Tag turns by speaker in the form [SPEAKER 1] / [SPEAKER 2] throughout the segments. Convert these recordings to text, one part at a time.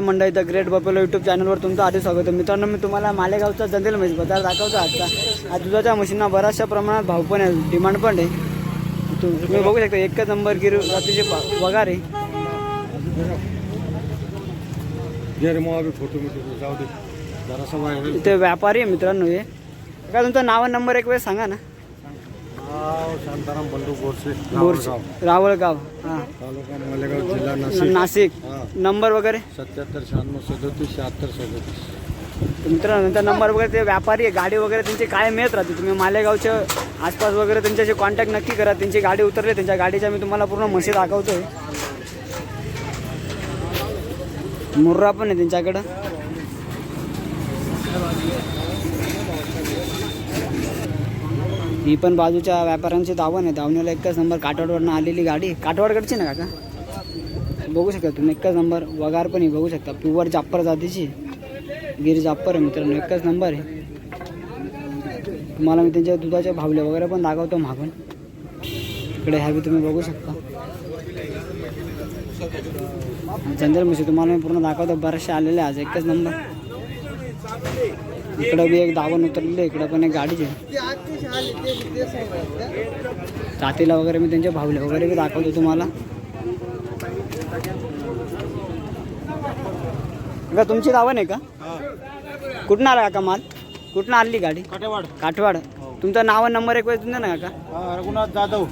[SPEAKER 1] मंडळी the great बपेलो YouTube चॅनलवर तुमचं आधी स्वागत आहे. मित्रांनो मी तुम्हाला मालेगावचा जंदेल म्हैस बाजार दाखवतो आजचा. आज दुधाच्या मशीनना बऱ्याचशा प्रमाणात भाव पण आहे डिमांड पण आहे. तु- तुम्ही बघू शकता एकच नंबर गिर जातीचे प- पगार आहे. इथे व्यापारी आहे मित्रांनो हे. काय तुमचं नाव नंबर एक वेळ सांगा ना.
[SPEAKER 2] नाव शांताराम बंडू बोरसे.
[SPEAKER 1] रावळगाव. हां.
[SPEAKER 2] तालुका मालेगाव जिल्हा नाशिक.
[SPEAKER 1] नाशिक.
[SPEAKER 2] हा.
[SPEAKER 1] नंबर वगैरे?
[SPEAKER 2] सत्याहत्तर शहाण्णव सदोतीस शहात्तर सदोतीस.
[SPEAKER 1] तर मित्रांनो नंतर नंबर वगैरे ते व्यापारी आहे गाडी वगैरे त्यांची काय मिळत राहते? तुम्ही मालेगावच्या आसपास वगैरे त्यांच्याशी कॉन्टॅक्ट नक्की करा. त्यांची गाडी उतरली त्यांच्या गाडीच्या मी तुम्हाला पूर्ण म्हशी दाखवतोय. मुर्रा पण आहे त्यांच्याकडं. ही पण बाजूच्या व्यापाऱ्यांची दावण आहे. धावण्याला एकच नंबर काठवाडवरनं आलेली गाडी. काटवाडकडची ना काका? बघू शकता तुम्ही एकच नंबर वगार पण आहे बघू शकता. प्युअर जाप्पर जातीची. गिर जाप्पर आहे मित्रांनो एकच नंबर आहे. तुम्हाला मी त्यांच्या दुधाचे भावले वगैरे पण दाखवतो मागून. इकडे ह्यावी तुम्ही बघू शकता. जनरल म्हशी तुम्हाला मी पूर्ण दाखवतो बरेचसे आलेले आज एकच नंबर. इकडं बी एक दावण उतरलेली आहे इकडं पण एक गाडीच आहे. जातीला वगैरे मी त्यांचे भावले वगैरे बी दाखवतो तुम्हाला. का तुमची दावण आहे का? कुठून आला काका माल? कुठून आणली गाडी?
[SPEAKER 2] काटेवाड
[SPEAKER 1] काठवाड. तुमचं नाव नंबर एक वेळ तुमचा ना काका?
[SPEAKER 2] रघुनाथ जाधव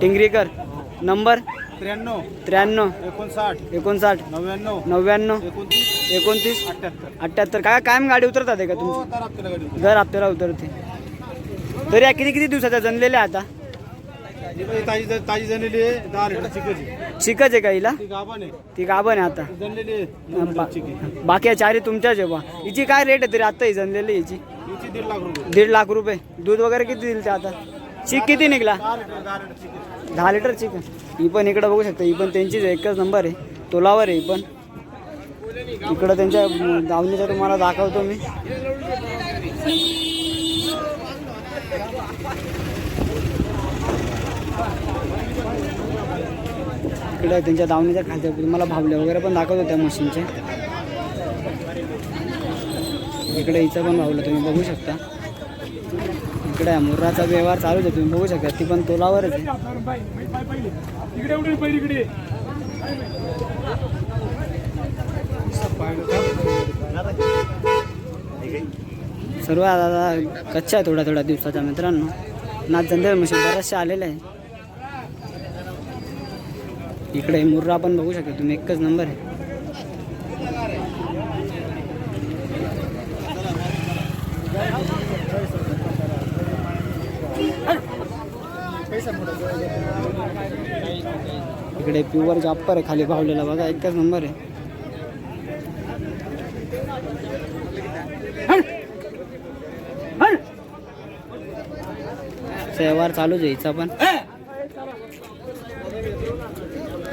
[SPEAKER 1] टिंगरीकर नंबर?
[SPEAKER 2] त्र्याण्णव
[SPEAKER 1] त्र्याण्णव
[SPEAKER 2] एकोणसाठ
[SPEAKER 1] एकोणसाठ
[SPEAKER 2] नव्याण्णव
[SPEAKER 1] नव्याण्णव
[SPEAKER 2] एकोणतीस
[SPEAKER 1] एकोणतीस
[SPEAKER 2] अठ्ठ्याहत्तर.
[SPEAKER 1] अठ्ठ्याहत्तर. काय कायम गाडी उतरतात आहे का तुमची?
[SPEAKER 2] हो तर आपल्याला गाडी
[SPEAKER 1] दर हप्त्याला उतरते. तरी या किती किती दिवसाच्या जनलेल्या आता?
[SPEAKER 2] ही ताजी ताजी जनलेली आहे दहा लिटर चिकची
[SPEAKER 1] चिकच आहे का हिला?
[SPEAKER 2] ती गाभण आहे.
[SPEAKER 1] ती गाभण आहे आता.
[SPEAKER 2] ती आहे नऊ लिटर
[SPEAKER 1] बाकी चारी तुमच्याच आहे बा. हिची काय रेट आहे तरी आता ही जनलेली हिची?
[SPEAKER 2] हिची दीड लाख रुपये.
[SPEAKER 1] दीड लाख रुपये. दूध वगैरे किती दिल ते आता चिक किती निघला?
[SPEAKER 2] दहा लिटर दहा लिटर चिकी
[SPEAKER 1] दहा लिटर चिकन ही पण इकडं बघू शकता ही पण त्यांचीच एकच नंबर आहे. तोलावर आहे ही पण. इकडं त्यांच्या दावणीचा दावणीच्या तुम्हाला दाखवतो मी. इकडं त्यांच्या दावणीच्या खालच्या तुम्हाला भावले वगैरे पण दाखवतो त्या मशीनचे इकडे हिचं पण भावलं तुम्ही बघू शकता. इकडे मुर्राचा व्यवहार चालूच आहे. तुम्ही बघू शकता. ती पण तोलावरच आहे. सर्व आता कच्चा आहे थोड्या थोड्या दिवसाच्या मित्रांनो. ना जंदे मशीन बऱ्याचशा आलेल्या आहे. इकडे मुर्रा पण बघू शकता. तुम्ही एकच नंबर आहे. इकडे प्युअर जाप्पर आहे खाली भावलेला बघा एकच नंबर आहे. व्यवहार चालूच आहे हिचा पण.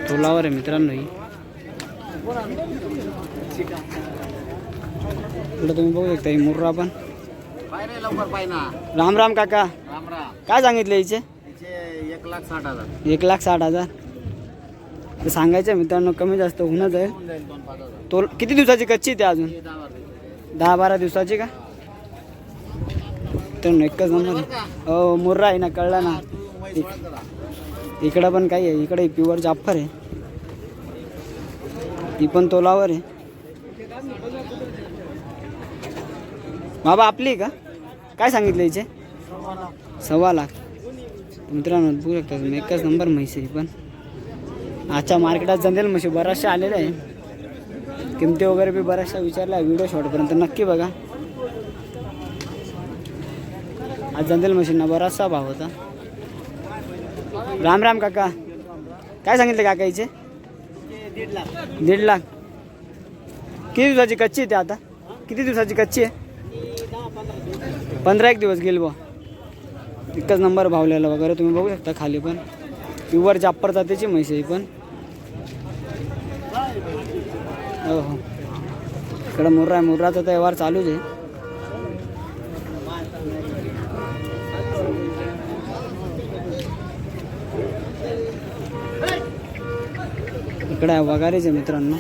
[SPEAKER 1] तोलावर आहे मित्रांनो ही. इकडे तुम्ही बघू शकता ही मुर्रा पण. राम राम काका.
[SPEAKER 2] राम राम.
[SPEAKER 1] काय सांगितले हिचे?
[SPEAKER 2] तिचे एक लाख साठ हजार.
[SPEAKER 1] एक लाख साठ हजार. ते सांगायचं मित्रांनो कमी जास्त होऊनच आहे. तो किती दिवसाची कच्ची आहे ते अजून?
[SPEAKER 2] दहा बारा
[SPEAKER 1] दिवसाची का? तर एकच नंबर हो मुर्रा आहे ना कळला ना? इकडं पण काही आहे. इकडे प्युअर जाफर आहे. ती पण तोलावर आहे. बाबा आपली आहे का? काय सांगितलं हिचे? सव्वा लाख. मित्रांनो बघू शकता तुम्ही एकच नंबर म्हैस आहे ही पण. आजच्या मार्केटात जंदेल म्हशी बऱ्याचशा आलेल्या आहे. किमती वगैरे बी बऱ्याचशा विचारल्या व्हिडिओ शॉर्टपर्यंत नक्की बघा. आज जंदेल मशीनना बराचसा भाव होता. राम राम काका. काय सांगितलं काका लाख दीड लाख. किती दिवसाची कच्ची आहे ते आता? किती दिवसाची कच्ची आहे? पंधरा एक दिवस गेल बा एकच नंबर भावलेला वगैरे तुम्ही बघू शकता खाली पण. प्युअर जापर जातीची म्हैस आहे पण. हो हो इकडं मुर्रा आहे मुर्राचा व्यवहार चालूच आहे. इकडे वगारीच आहे मित्रांनो.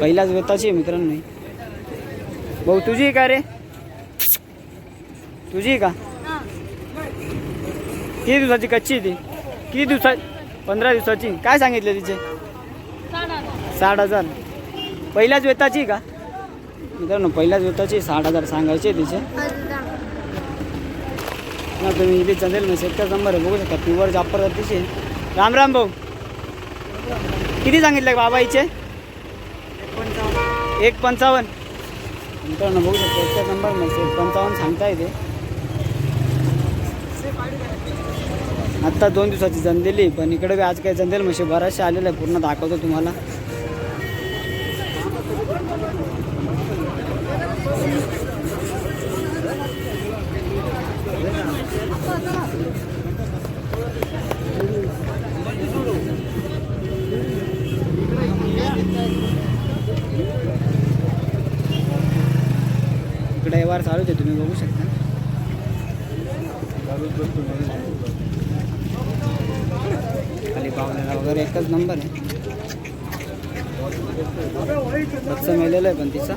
[SPEAKER 1] पहिल्याच वेताची आहे मित्रांनो. भाऊ तुझी का रे? तुझी का? किती दिवसाची कच्ची ती? किती दिवसात पंधरा दिवसाची. काय सांगितले तिचे? साठ हजार. पहिल्याच वेताची का? मित्रांनो पहिल्याच वेताची साठ हजार सांगायचे तिचे. ना तुम्ही इथे चालेल ना एकच नंबर आहे बघू शकता. प्युअर जापर तिचे राम राम भाऊ. किती सांगितलं बाबा हिचे? एक पंचावन्न. मित्रांनो बघू शकता एकच नंबर मग एक पंचावन्न सांगता येते आत्ता दोन दिवसाची जंदेली पण इकडे बी आज काही जंदेल म्हणजे बराचसे आलेलं आहे पूर्ण दाखवतो तुम्हाला. इकडे व्यवहार चालू आहे तुम्ही बघू शकता. वगैरे एकच नंबर आहे. बच्चा मेलेला आहे पण तिचा.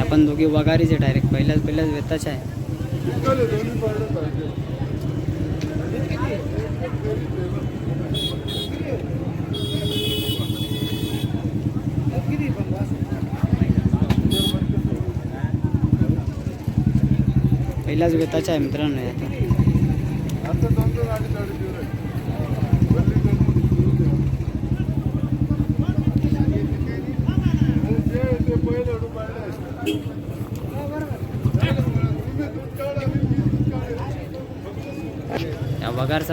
[SPEAKER 1] आपण दोघे वगारीचे डायरेक्ट पहिल्याच पहिल्याच वेताचे आहे. पहिलाच वेताचे आहे मित्रांनो हे आता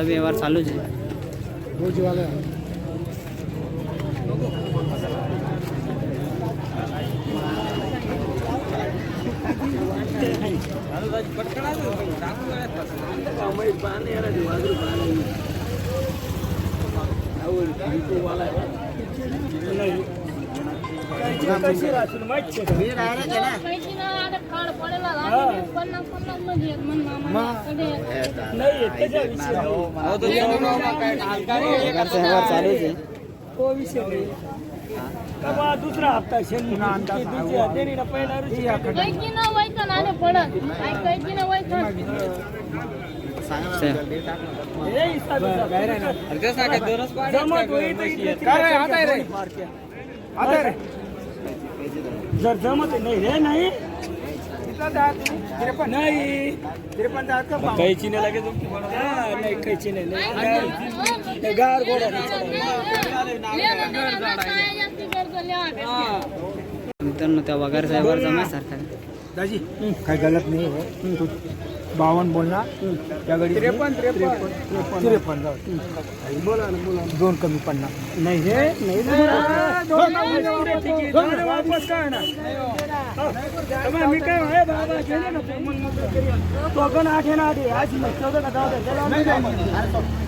[SPEAKER 1] बी व्यवहार चालूच आहे.
[SPEAKER 3] माहिती ना. आता काळ
[SPEAKER 4] दुसरा हप्ता जर जमत नाही रे नाही. कैची नाही. लागेल नाही कैची नाही. नाही. गार गोडा
[SPEAKER 1] मित्रांनो त्या आहे.
[SPEAKER 2] दाजी काय गलत नाही हो तू बावन्न बोलना त्या गाडी त्रेपन्न त्रेपन्न त्रेपन्न बोला ना बोला दोन कमी पन्नास
[SPEAKER 4] नाही रे नाही दोन वापस काय ना हो. मी काय आहे बाबा गेले ना तो पण आठ आहे ना आठ आहे आज चौदा का जाऊ दे